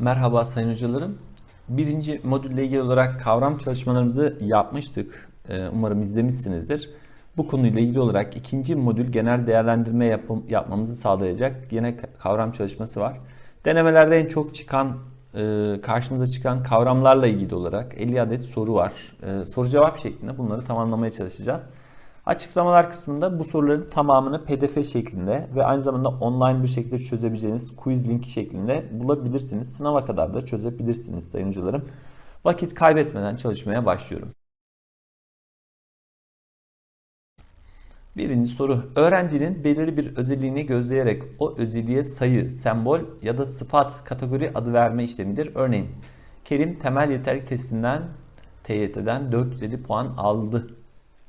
Merhaba sayın hocalarım. Birinci modülle ilgili olarak kavram çalışmalarımızı yapmıştık. Ee, Umarım izlemişsinizdir. Bu konuyla ilgili olarak ikinci modül genel değerlendirme yapım, yapmamızı sağlayacak yine kavram çalışması var. Denemelerde en çok çıkan, e, karşımıza çıkan kavramlarla ilgili olarak 50 adet soru var. E, Soru cevap şeklinde bunları tamamlamaya çalışacağız. Açıklamalar kısmında bu soruların tamamını pdf şeklinde ve aynı zamanda online bir şekilde çözebileceğiniz quiz linki şeklinde bulabilirsiniz. Sınava kadar da çözebilirsiniz sayın hocalarım. Vakit kaybetmeden çalışmaya başlıyorum. Birinci soru. Öğrencinin belirli bir özelliğini gözleyerek o özelliğe sayı, sembol ya da sıfat, kategori adı verme işlemidir. Örneğin Kerim temel yeterlik testinden TYT'den 450 puan aldı.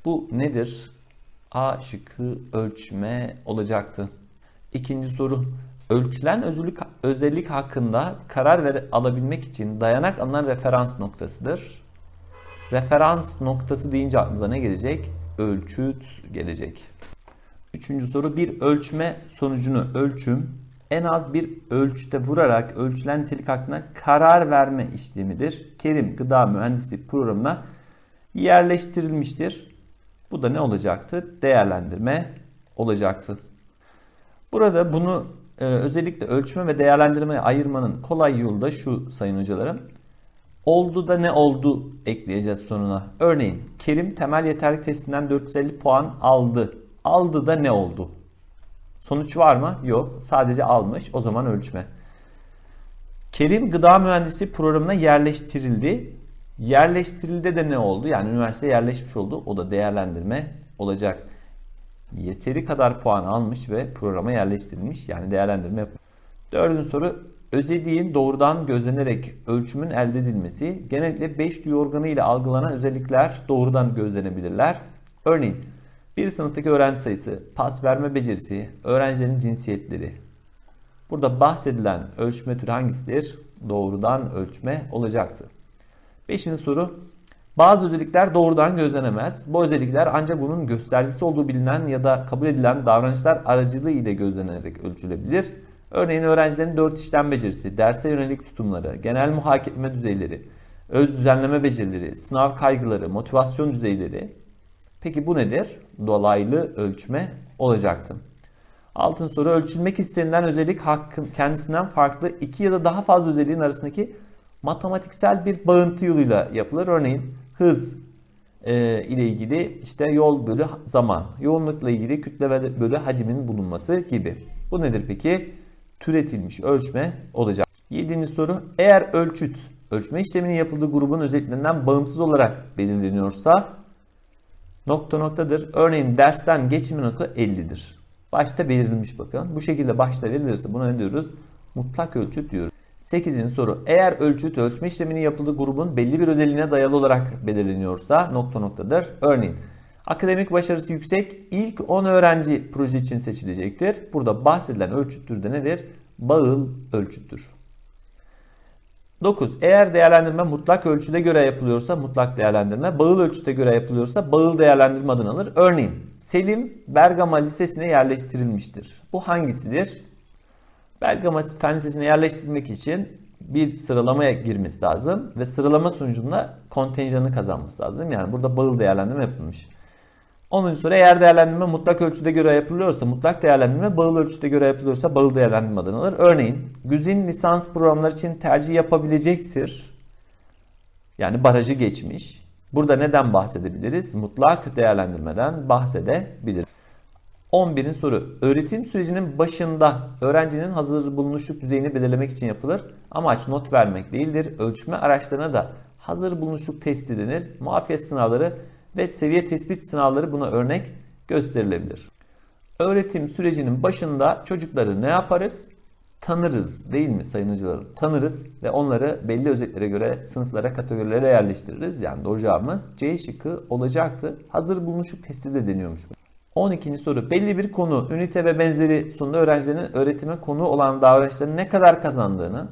Bu nedir? A şıkkı ölçme olacaktı. İkinci soru. Ölçülen özellik, özellik hakkında karar ver, alabilmek için dayanak alınan referans noktasıdır. Referans noktası deyince aklımıza ne gelecek? Ölçüt gelecek. Üçüncü soru bir ölçme sonucunu ölçüm en az bir ölçüte vurarak ölçülen nitelik hakkında karar verme işlemidir. Kerim Gıda Mühendisliği programına yerleştirilmiştir. Bu da ne olacaktı? Değerlendirme olacaktı. Burada bunu e, özellikle ölçme ve değerlendirmeye ayırmanın kolay yolu da şu sayın hocalarım. Oldu da ne oldu ekleyeceğiz sonuna. Örneğin Kerim temel yeterlik testinden 450 puan aldı. Aldı da ne oldu? Sonuç var mı? Yok. Sadece almış. O zaman ölçme. Kerim gıda mühendisliği programına yerleştirildi. Yerleştirildi de ne oldu? Yani üniversiteye yerleşmiş oldu. O da değerlendirme olacak. Yeteri kadar puan almış ve programa yerleştirilmiş. Yani değerlendirme yapıyor. Dördüncü soru. Özelliğin doğrudan gözlenerek ölçümün elde edilmesi. Genellikle 5 duyu organı ile algılanan özellikler doğrudan gözlenebilirler. Örneğin bir sınıftaki öğrenci sayısı, pas verme becerisi, öğrencilerin cinsiyetleri. Burada bahsedilen ölçme türü hangisidir? Doğrudan ölçme olacaktı. Beşinci soru. Bazı özellikler doğrudan gözlenemez. Bu özellikler ancak bunun göstergesi olduğu bilinen ya da kabul edilen davranışlar aracılığı ile gözlenerek ölçülebilir. Örneğin öğrencilerin dört işlem becerisi, derse yönelik tutumları, genel muhakeme düzeyleri, öz düzenleme becerileri, sınav kaygıları, motivasyon düzeyleri. Peki bu nedir? Dolaylı ölçme olacaktı. Altın soru ölçülmek istenilen özellik hakkın kendisinden farklı iki ya da daha fazla özelliğin arasındaki matematiksel bir bağıntı yoluyla yapılır. Örneğin hız e, ile ilgili işte yol bölü zaman, yoğunlukla ilgili kütle bölü hacmin bulunması gibi. Bu nedir peki? Türetilmiş ölçme olacak. Yedinci soru eğer ölçüt ölçme işleminin yapıldığı grubun özelliklerinden bağımsız olarak belirleniyorsa nokta noktadır. Örneğin dersten geçme notu 50'dir. Başta belirlenmiş bakın. Bu şekilde başta verilirse buna ne diyoruz? Mutlak ölçüt diyoruz. 8. soru. Eğer ölçüt ölçme işleminin yapıldığı grubun belli bir özelliğine dayalı olarak belirleniyorsa nokta noktadır. Örneğin akademik başarısı yüksek ilk 10 öğrenci proje için seçilecektir. Burada bahsedilen ölçüt türü de nedir? Bağıl ölçüttür. 9. Eğer değerlendirme mutlak ölçüde göre yapılıyorsa mutlak değerlendirme, bağıl ölçüde göre yapılıyorsa bağıl değerlendirme adını alır. Örneğin Selim Bergama Lisesi'ne yerleştirilmiştir. Bu hangisidir? Bergama Fen Lisesi'ne yerleştirmek için bir sıralamaya girmesi lazım ve sıralama sonucunda kontenjanı kazanması lazım. Yani burada bağıl değerlendirme yapılmış. 10. soru eğer değerlendirme mutlak ölçüde göre yapılıyorsa mutlak değerlendirme bağıl ölçüde göre yapılıyorsa bağıl değerlendirme adını alır. Örneğin güzin lisans programları için tercih yapabilecektir. Yani barajı geçmiş. Burada neden bahsedebiliriz? Mutlak değerlendirmeden bahsedebiliriz. 11. soru. Öğretim sürecinin başında öğrencinin hazır bulunuşluk düzeyini belirlemek için yapılır. Amaç not vermek değildir. Ölçme araçlarına da hazır bulunuşluk testi denir. Muafiyet sınavları ve seviye tespit sınavları buna örnek gösterilebilir. Öğretim sürecinin başında çocukları ne yaparız? Tanırız değil mi sayın hocalarım? Tanırız ve onları belli özelliklere göre sınıflara, kategorilere yerleştiririz. Yani doğru cevabımız C şıkkı olacaktı. Hazır bulunuşluk testi de deniyormuş. 12. soru. Belli bir konu, ünite ve benzeri sonunda öğrencilerin öğretime konu olan davranışların ne kadar kazandığını,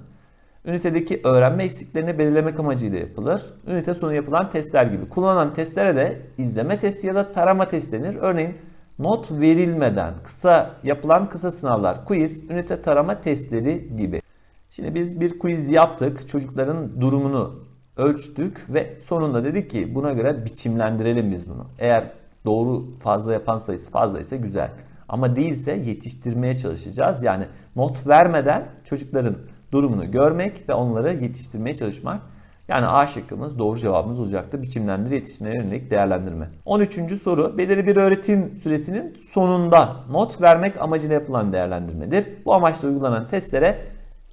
ünitedeki öğrenme eksiklerini belirlemek amacıyla yapılır. Ünite sonu yapılan testler gibi. Kullanılan testlere de izleme testi ya da tarama testi denir. Örneğin not verilmeden kısa yapılan kısa sınavlar, quiz, ünite tarama testleri gibi. Şimdi biz bir quiz yaptık. Çocukların durumunu ölçtük ve sonunda dedik ki buna göre biçimlendirelim biz bunu. Eğer doğru fazla yapan sayısı fazla ise güzel. Ama değilse yetiştirmeye çalışacağız. Yani not vermeden çocukların durumunu görmek ve onları yetiştirmeye çalışmak. Yani A şıkkımız doğru cevabımız olacaktı. Biçimlendir yetişmeye yönelik değerlendirme. 13. soru belirli bir öğretim süresinin sonunda not vermek amacıyla yapılan değerlendirmedir. Bu amaçla uygulanan testlere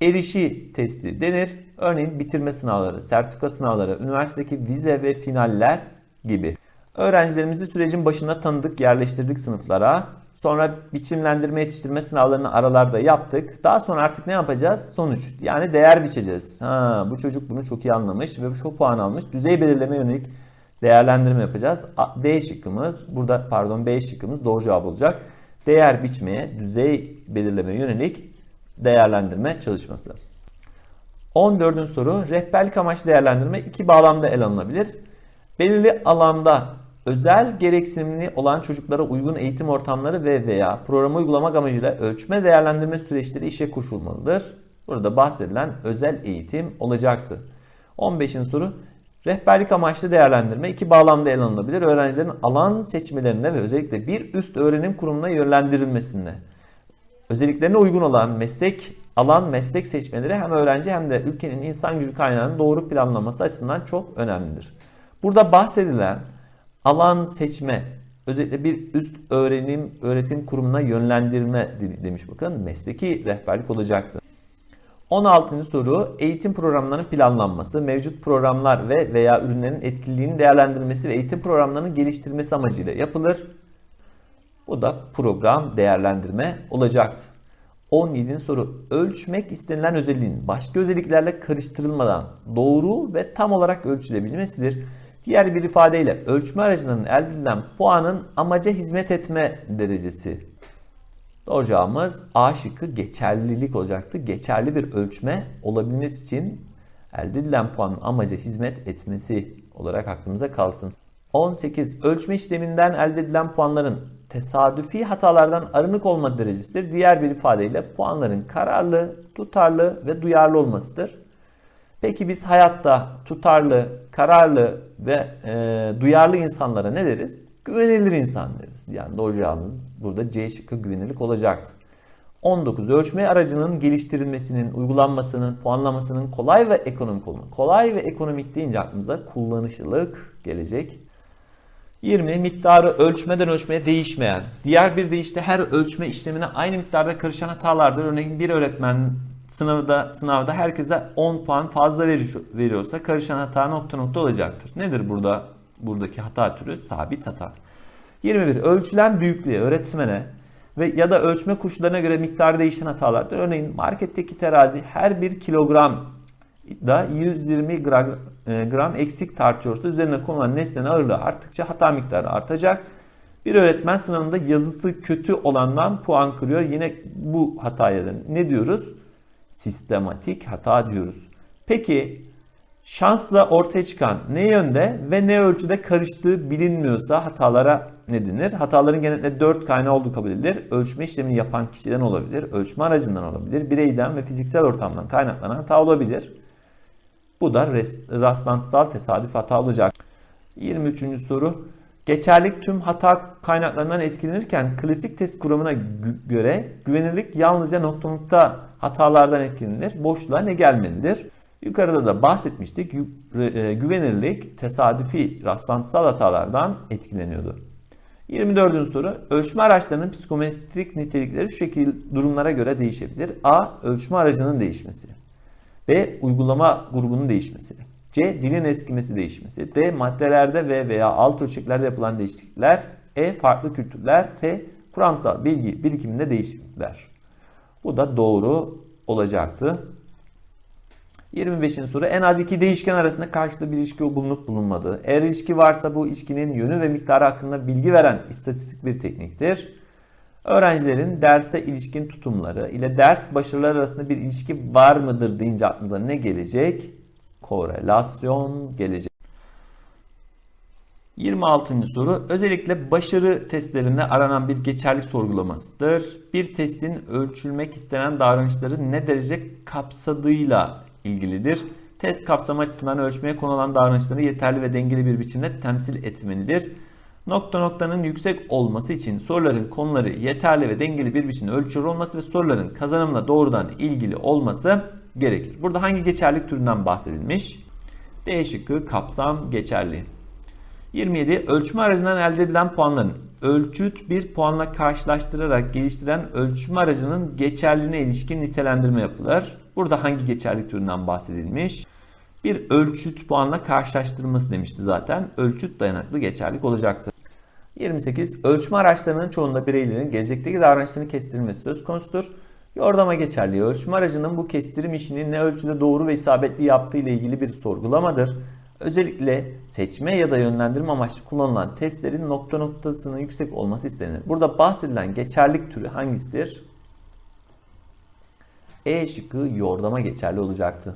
erişi testi denir. Örneğin bitirme sınavları, sertifika sınavları, üniversitedeki vize ve finaller gibi. Öğrencilerimizi sürecin başında tanıdık, yerleştirdik sınıflara. Sonra biçimlendirme, yetiştirme sınavlarını aralarda yaptık. Daha sonra artık ne yapacağız? Sonuç. Yani değer biçeceğiz. Ha, bu çocuk bunu çok iyi anlamış ve şu puan almış. Düzey belirleme yönelik değerlendirme yapacağız. D şıkkımız, burada pardon B şıkkımız doğru cevap olacak. Değer biçmeye, düzey belirleme yönelik değerlendirme çalışması. 14. soru rehberlik amaçlı değerlendirme iki bağlamda ele alınabilir. Belirli alanda özel gereksinimli olan çocuklara uygun eğitim ortamları ve veya programı uygulamak amacıyla ölçme değerlendirme süreçleri işe koşulmalıdır. Burada bahsedilen özel eğitim olacaktı. 15. soru Rehberlik amaçlı değerlendirme iki bağlamda ele alınabilir. Öğrencilerin alan seçmelerinde ve özellikle bir üst öğrenim kurumuna yönlendirilmesinde. Özelliklerine uygun olan meslek alan meslek seçmeleri hem öğrenci hem de ülkenin insan gücü kaynağının doğru planlaması açısından çok önemlidir. Burada bahsedilen alan seçme özellikle bir üst öğrenim öğretim kurumuna yönlendirme de- demiş bakın mesleki rehberlik olacaktı. 16. soru eğitim programlarının planlanması, mevcut programlar ve veya ürünlerin etkililiğinin değerlendirilmesi ve eğitim programlarının geliştirilmesi amacıyla yapılır. Bu da program değerlendirme olacaktı. 17. soru ölçmek istenilen özelliğin başka özelliklerle karıştırılmadan doğru ve tam olarak ölçülebilmesidir. Diğer bir ifadeyle ölçme aracının elde edilen puanın amaca hizmet etme derecesi. Doğru cevabımız A şıkkı geçerlilik olacaktı. Geçerli bir ölçme olabilmesi için elde edilen puanın amaca hizmet etmesi olarak aklımıza kalsın. 18. Ölçme işleminden elde edilen puanların tesadüfi hatalardan arınık olma derecesidir. Diğer bir ifadeyle puanların kararlı, tutarlı ve duyarlı olmasıdır. Peki biz hayatta tutarlı, kararlı ve e, duyarlı insanlara ne deriz? Güvenilir insan deriz. Yani doğru burada C şıkkı güvenirlik olacaktı. 19. Ölçme aracının geliştirilmesinin, uygulanmasının, puanlamasının kolay ve ekonomik olması. Kolay ve ekonomik deyince aklımıza kullanışlılık gelecek. 20. Miktarı ölçmeden ölçmeye değişmeyen. Diğer bir deyişle her ölçme işlemine aynı miktarda karışan hatalardır. Örneğin bir öğretmen sınavda sınavda herkese 10 puan fazla veriyor- veriyorsa karışan hata nokta nokta olacaktır. Nedir burada buradaki hata türü? Sabit hata. 21. Ölçülen büyüklüğe öğretmene ve ya da ölçme kuşlarına göre miktarı değişen hatalardır. Örneğin marketteki terazi her 1 kilogram da 120 gram, e, gram eksik tartıyorsa üzerine konulan nesnenin ağırlığı arttıkça hata miktarı artacak. Bir öğretmen sınavında yazısı kötü olandan puan kırıyor. Yine bu hataya ne diyoruz? Sistematik hata diyoruz. Peki şansla ortaya çıkan ne yönde ve ne ölçüde karıştığı bilinmiyorsa hatalara ne denir? Hataların genellikle 4 kaynağı olduğu kabul edilir. Ölçme işlemini yapan kişiden olabilir, ölçme aracından olabilir, bireyden ve fiziksel ortamdan kaynaklanan hata olabilir. Bu da rastlantısal tesadüf hata olacak. 23. soru. Geçerlik tüm hata kaynaklarından etkilenirken klasik test kuramına gü- göre güvenirlik yalnızca nokta nokta hatalardan etkilenir. Boşluğa ne gelmelidir? Yukarıda da bahsetmiştik. E, Güvenirlik tesadüfi rastlantısal hatalardan etkileniyordu. 24. soru. Ölçme araçlarının psikometrik nitelikleri şu şekil durumlara göre değişebilir. A. Ölçme aracının değişmesi. B. Uygulama grubunun değişmesi. C. Dilin eskimesi değişmesi. D. Maddelerde ve veya alt ölçeklerde yapılan değişiklikler. E. Farklı kültürler. F. Kuramsal bilgi birikiminde değişiklikler. Bu da doğru olacaktı. 25. soru en az iki değişken arasında karşılıklı bir ilişki bulunup bulunmadığı. Eğer ilişki varsa bu ilişkinin yönü ve miktarı hakkında bilgi veren istatistik bir tekniktir. Öğrencilerin derse ilişkin tutumları ile ders başarıları arasında bir ilişki var mıdır deyince aklımıza ne gelecek? Korelasyon gelecek. 26. soru özellikle başarı testlerinde aranan bir geçerlik sorgulamasıdır. Bir testin ölçülmek istenen davranışları ne derece kapsadığıyla ilgilidir. Test kapsamı açısından ölçmeye konulan davranışları yeterli ve dengeli bir biçimde temsil etmelidir. Nokta noktanın yüksek olması için soruların konuları yeterli ve dengeli bir biçimde ölçülür olması ve soruların kazanımla doğrudan ilgili olması gerekir. Burada hangi geçerlik türünden bahsedilmiş? D şıkkı kapsam geçerli. 27. Ölçme aracından elde edilen puanların ölçüt bir puanla karşılaştırarak geliştiren ölçme aracının geçerliliğine ilişkin nitelendirme yapılır. Burada hangi geçerlik türünden bahsedilmiş? Bir ölçüt puanla karşılaştırılması demişti zaten. Ölçüt dayanıklı geçerlik olacaktır. 28. Ölçme araçlarının çoğunda bireylerin gelecekteki davranışlarını kestirilmesi söz konusudur. Yordama geçerliği ölçme aracının bu kestirim işini ne ölçüde doğru ve isabetli yaptığı ile ilgili bir sorgulamadır. Özellikle seçme ya da yönlendirme amaçlı kullanılan testlerin nokta noktasının yüksek olması istenir. Burada bahsedilen geçerlik türü hangisidir? E şıkkı yordama geçerli olacaktı.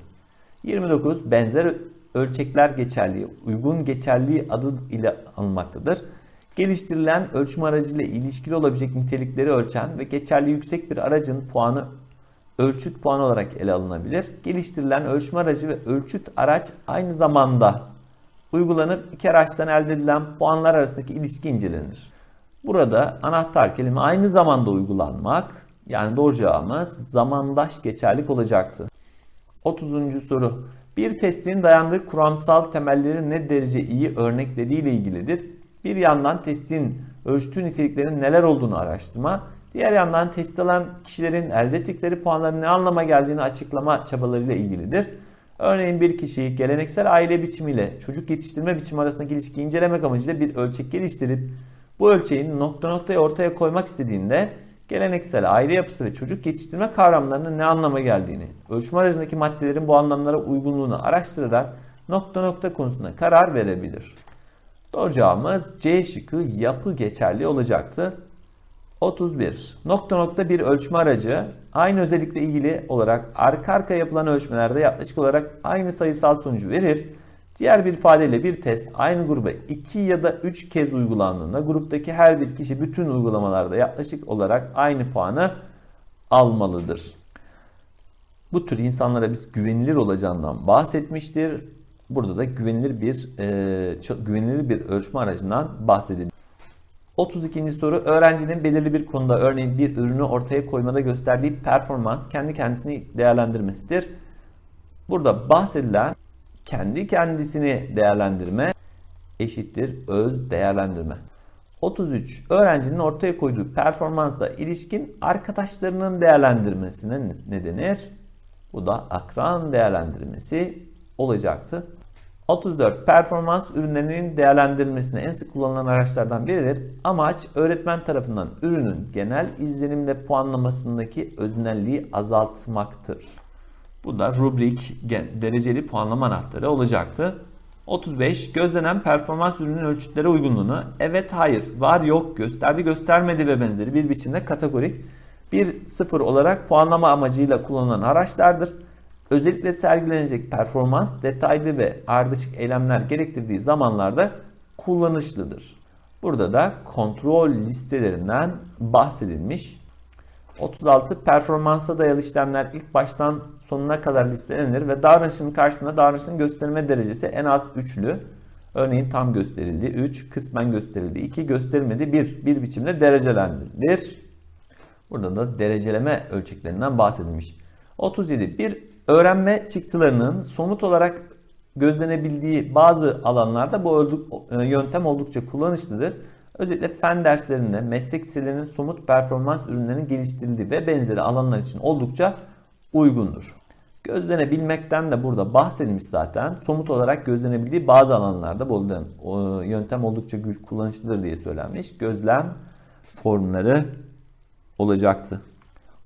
29. Benzer ölçekler geçerliği uygun geçerliği adı ile anılmaktadır. Geliştirilen ölçüm aracıyla ilişkili olabilecek nitelikleri ölçen ve geçerliği yüksek bir aracın puanı ölçüt puanı olarak ele alınabilir. Geliştirilen ölçme aracı ve ölçüt araç aynı zamanda uygulanıp iki araçtan elde edilen puanlar arasındaki ilişki incelenir. Burada anahtar kelime aynı zamanda uygulanmak yani doğru cevabımız zamandaş geçerlik olacaktı. 30. soru. Bir testin dayandığı kuramsal temelleri ne derece iyi örneklediği ile ilgilidir. Bir yandan testin ölçtüğü niteliklerin neler olduğunu araştırma, diğer yandan test alan kişilerin elde ettikleri puanların ne anlama geldiğini açıklama çabalarıyla ilgilidir. Örneğin bir kişi geleneksel aile biçimiyle çocuk yetiştirme biçimi arasındaki ilişkiyi incelemek amacıyla bir ölçek geliştirip bu ölçeğin nokta noktaya ortaya koymak istediğinde geleneksel aile yapısı ve çocuk yetiştirme kavramlarının ne anlama geldiğini, ölçme aracındaki maddelerin bu anlamlara uygunluğunu araştırarak nokta nokta konusunda karar verebilir. Doğru cevabımız C şıkkı yapı geçerli olacaktı. 31. Nokta nokta bir ölçme aracı aynı özellikle ilgili olarak arka arka yapılan ölçmelerde yaklaşık olarak aynı sayısal sonucu verir. Diğer bir ifadeyle bir test aynı gruba 2 ya da 3 kez uygulandığında gruptaki her bir kişi bütün uygulamalarda yaklaşık olarak aynı puanı almalıdır. Bu tür insanlara biz güvenilir olacağından bahsetmiştir. Burada da güvenilir bir e, güvenilir bir ölçme aracından bahsediliyor. 32. soru öğrencinin belirli bir konuda örneğin bir ürünü ortaya koymada gösterdiği performans kendi kendisini değerlendirmesidir. Burada bahsedilen kendi kendisini değerlendirme eşittir öz değerlendirme. 33. Öğrencinin ortaya koyduğu performansa ilişkin arkadaşlarının değerlendirmesine ne denir? Bu da akran değerlendirmesi olacaktı. 34. Performans ürünlerinin değerlendirilmesine en sık kullanılan araçlardan biridir. Amaç öğretmen tarafından ürünün genel izlenimde puanlamasındaki öznelliği azaltmaktır. Bu da rubrik dereceli puanlama anahtarı olacaktı. 35. Gözlenen performans ürünün ölçütlere uygunluğunu evet hayır var yok gösterdi göstermedi ve benzeri bir biçimde kategorik bir sıfır olarak puanlama amacıyla kullanılan araçlardır. Özellikle sergilenecek performans detaylı ve ardışık eylemler gerektirdiği zamanlarda kullanışlıdır. Burada da kontrol listelerinden bahsedilmiş. 36 performansa dayalı işlemler ilk baştan sonuna kadar listelenir ve davranışın karşısında davranışın gösterme derecesi en az üçlü. Örneğin tam gösterildi 3, kısmen gösterildi 2, gösterilmedi 1. Bir biçimde derecelendirilir. Burada da dereceleme ölçeklerinden bahsedilmiş. 37. Bir öğrenme çıktılarının somut olarak gözlenebildiği bazı alanlarda bu yöntem oldukça kullanışlıdır. Özellikle fen derslerinde meslek liselerinin somut performans ürünlerinin geliştirildiği ve benzeri alanlar için oldukça uygundur. Gözlenebilmekten de burada bahsedilmiş zaten. Somut olarak gözlenebildiği bazı alanlarda bu yöntem oldukça kullanışlıdır diye söylenmiş. Gözlem formları olacaktı.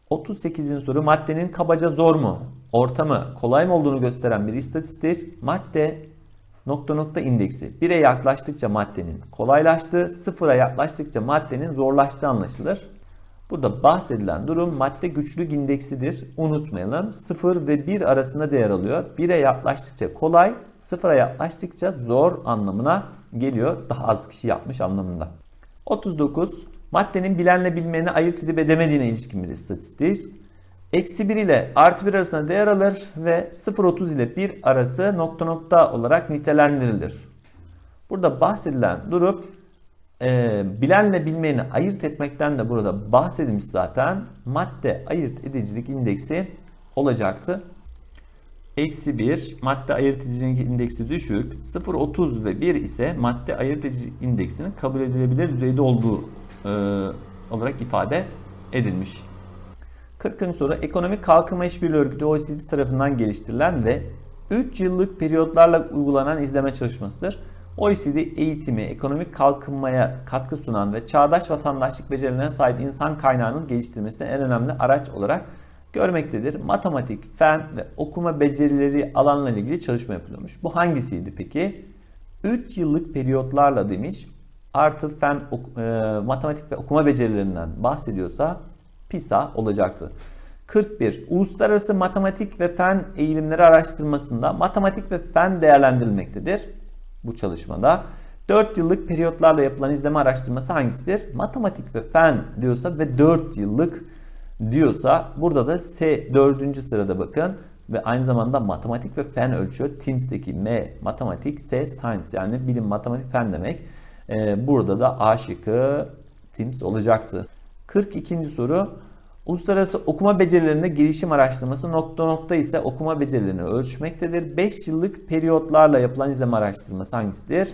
38. soru maddenin kabaca zor mu, orta mı, kolay mı olduğunu gösteren bir istatistik. Madde nokta nokta indeksi 1'e yaklaştıkça maddenin kolaylaştığı, sıfıra yaklaştıkça maddenin zorlaştığı anlaşılır. Burada bahsedilen durum madde güçlük indeksidir. Unutmayalım 0 ve 1 arasında değer alıyor. 1'e yaklaştıkça kolay, 0'a yaklaştıkça zor anlamına geliyor. Daha az kişi yapmış anlamında. 39. Maddenin bilenle bilmeyeni ayırt edip edemediğine ilişkin bir istatistik. Eksi 1 ile artı 1 arasında değer alır ve 0.30 ile 1 arası nokta nokta olarak nitelendirilir. Burada bahsedilen durum e, bilenle bilmeyeni ayırt etmekten de burada bahsedilmiş zaten. Madde ayırt edicilik indeksi olacaktı. Eksi 1 madde ayırt edicilik indeksi düşük. 0.30 ve 1 ise madde ayırt edicilik indeksinin kabul edilebilir düzeyde olduğu e, olarak ifade edilmiş. 40. soru ekonomik kalkınma işbirliği örgütü OECD tarafından geliştirilen ve 3 yıllık periyotlarla uygulanan izleme çalışmasıdır. OECD eğitimi, ekonomik kalkınmaya katkı sunan ve çağdaş vatandaşlık becerilerine sahip insan kaynağının geliştirilmesine en önemli araç olarak görmektedir. Matematik, fen ve okuma becerileri alanlarıyla ilgili çalışma yapılıyormuş. Bu hangisiydi peki? 3 yıllık periyotlarla demiş. Artı fen, ok- e, matematik ve okuma becerilerinden bahsediyorsa PISA olacaktı. 41. Uluslararası Matematik ve Fen Eğilimleri Araştırmasında matematik ve fen değerlendirilmektedir. Bu çalışmada 4 yıllık periyotlarla yapılan izleme araştırması hangisidir? Matematik ve fen diyorsa ve 4 yıllık diyorsa burada da S 4. sırada bakın ve aynı zamanda matematik ve fen ölçüyor. TIMS'teki M matematik, S science yani bilim, matematik, fen demek. Ee, burada da A şıkkı TIMS olacaktı. 42. soru. Uluslararası okuma becerilerinde gelişim araştırması nokta nokta ise okuma becerilerini ölçmektedir. 5 yıllık periyotlarla yapılan izleme araştırması hangisidir?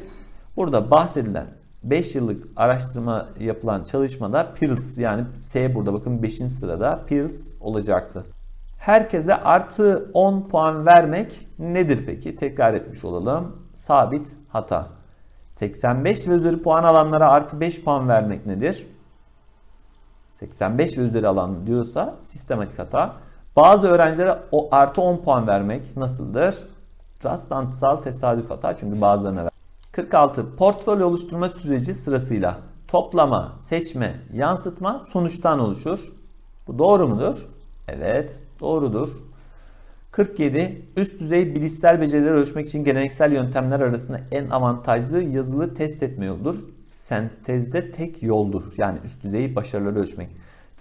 Burada bahsedilen 5 yıllık araştırma yapılan çalışmada PIRLS yani S burada bakın 5. sırada PIRLS olacaktı. Herkese artı 10 puan vermek nedir peki? Tekrar etmiş olalım. Sabit hata. 85 ve üzeri puan alanlara artı 5 puan vermek nedir? 85 ve üzeri alan diyorsa sistematik hata. Bazı öğrencilere o artı 10 puan vermek nasıldır? Rastlantısal tesadüf hata çünkü bazılarına ver. 46. Portfolyo oluşturma süreci sırasıyla toplama, seçme, yansıtma sonuçtan oluşur. Bu doğru mudur? Evet, doğrudur. 47. Üst düzey bilişsel becerileri ölçmek için geleneksel yöntemler arasında en avantajlı yazılı test etme yoludur. Sentezde tek yoldur. Yani üst düzey başarıları ölçmek.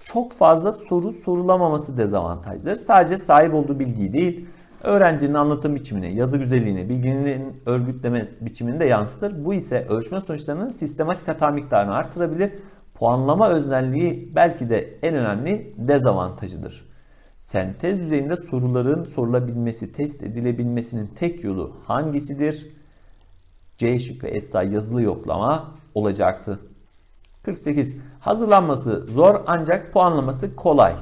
Çok fazla soru sorulamaması dezavantajdır. Sadece sahip olduğu bilgiyi değil, öğrencinin anlatım biçimini, yazı güzelliğini, bilginin örgütleme biçimini de yansıtır. Bu ise ölçme sonuçlarının sistematik hata miktarını artırabilir. Puanlama öznelliği belki de en önemli dezavantajıdır. Sentez düzeyinde soruların sorulabilmesi, test edilebilmesinin tek yolu hangisidir? C şıkkı Esra yazılı yoklama olacaktı. 48. Hazırlanması zor ancak puanlaması kolay.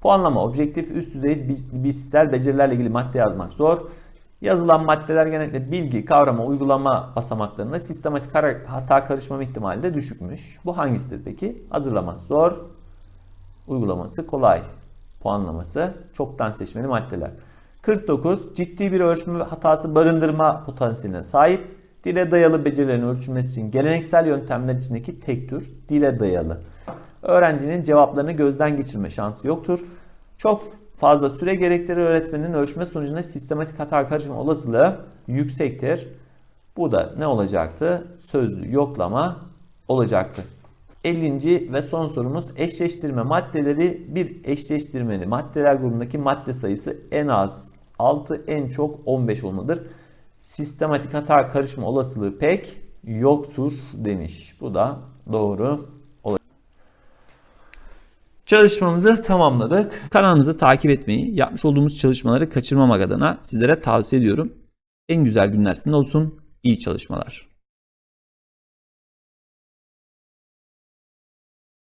Puanlama objektif üst düzey bilişsel becerilerle ilgili madde yazmak zor. Yazılan maddeler genellikle bilgi, kavrama, uygulama basamaklarında sistematik hata karışmama ihtimali de düşükmüş. Bu hangisidir peki? Hazırlaması zor, uygulaması kolay puanlaması çoktan seçmeli maddeler. 49. Ciddi bir ölçme hatası barındırma potansiyeline sahip. Dile dayalı becerilerin ölçülmesi için geleneksel yöntemler içindeki tek tür dile dayalı. Öğrencinin cevaplarını gözden geçirme şansı yoktur. Çok fazla süre gerektirir öğretmenin ölçme sonucunda sistematik hata karışma olasılığı yüksektir. Bu da ne olacaktı? Sözlü yoklama olacaktı. 50. ve son sorumuz eşleştirme maddeleri bir eşleştirmeli maddeler grubundaki madde sayısı en az 6 en çok 15 olmalıdır. Sistematik hata karışma olasılığı pek yoktur demiş. Bu da doğru olacak. Çalışmamızı tamamladık. Kanalımızı takip etmeyi, yapmış olduğumuz çalışmaları kaçırmamak adına sizlere tavsiye ediyorum. En güzel günler sizin olsun. İyi çalışmalar.